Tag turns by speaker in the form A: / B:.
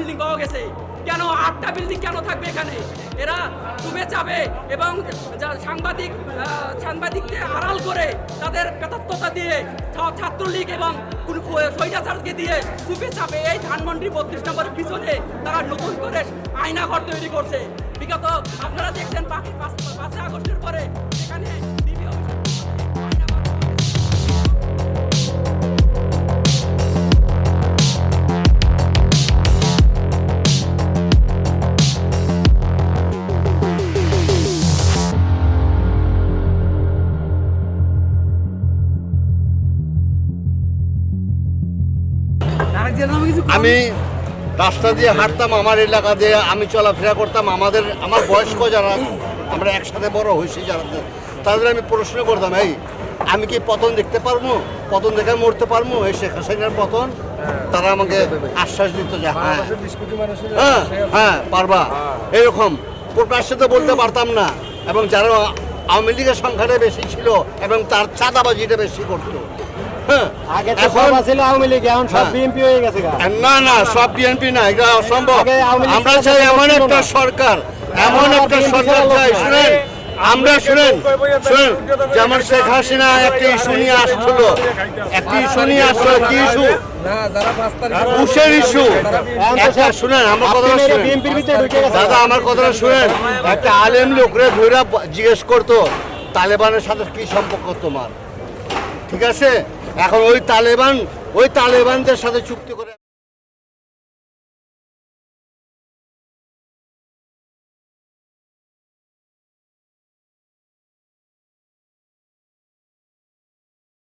A: Building পাওয়া গেছে। কেন আটটা বিল্ডিং কেন থাকবে এখানে? এরা চুপে চাবে এবং সাংবাদিক সাংবাদিককে আড়াল করে তাদের পেতাত্মতা দিয়ে ছাত্রলীগ এবং স্বৈরাচারকে দিয়ে চুপে চাপে এই ধানমন্ডি বত্রিশ নম্বরের পিছনে তারা নতুন করে আয়নাঘর তৈরি করছে। বিগত আপনারা দেখছেন পাঁচই আগস্টের পরে
B: আমি রাস্তা দিয়ে হাঁটতাম আমার এলাকা দিয়ে আমি চলাফেরা করতাম আমাদের আমার বয়স্ক যারা আমরা একসাথে বড় হয়েছি যারা তাদের আমি প্রশ্ন করতাম এই আমি কি পতন দেখতে পারব? পতন দেখে মরতে পারব? এই শেখ হাসিনার পতন? তারা আমাকে আশ্বাস দিত যে হ্যাঁ হ্যাঁ হ্যাঁ পারবা। এরকম প্রকাশ্যে তো বলতে পারতাম না এবং যারা আওয়ামী লীগের সংখ্যাটা বেশি ছিল এবং তার চাঁদাবাজিটা বেশি করতো। হ্যাঁ
C: আগে তো সব ছিল আওয়ামী লীগ এখন সব
B: হ্যাঁ।
C: বিএনপি হয়ে গেছে গা।
B: না না সব বিএনপি না এটা অসম্ভব। আমরা চাই এমন একটা সরকার এমন একটা সরকার চাই। শুনেন আমরা শুনেন শুনেন যেমন শেখ হাসিনা একটা ইস্যু নিয়ে আসছিল। একটা ইস্যু নিয়ে আসছিল কি ইস্যু? ঘুষের ইস্যু। একটা শুনেন আমার কথাটা শুনেন।
C: গেছে
B: দাদা আমার কথাটা শুনেন। একটা আলেম লোকরে ধৈরা জিজ্ঞেস করতো তালেবানের সাথে কি সম্পর্ক তোমার? ঠিক আছে? এখন ওই তালেবান ওই তালেবানদের সাথে চুক্তি করে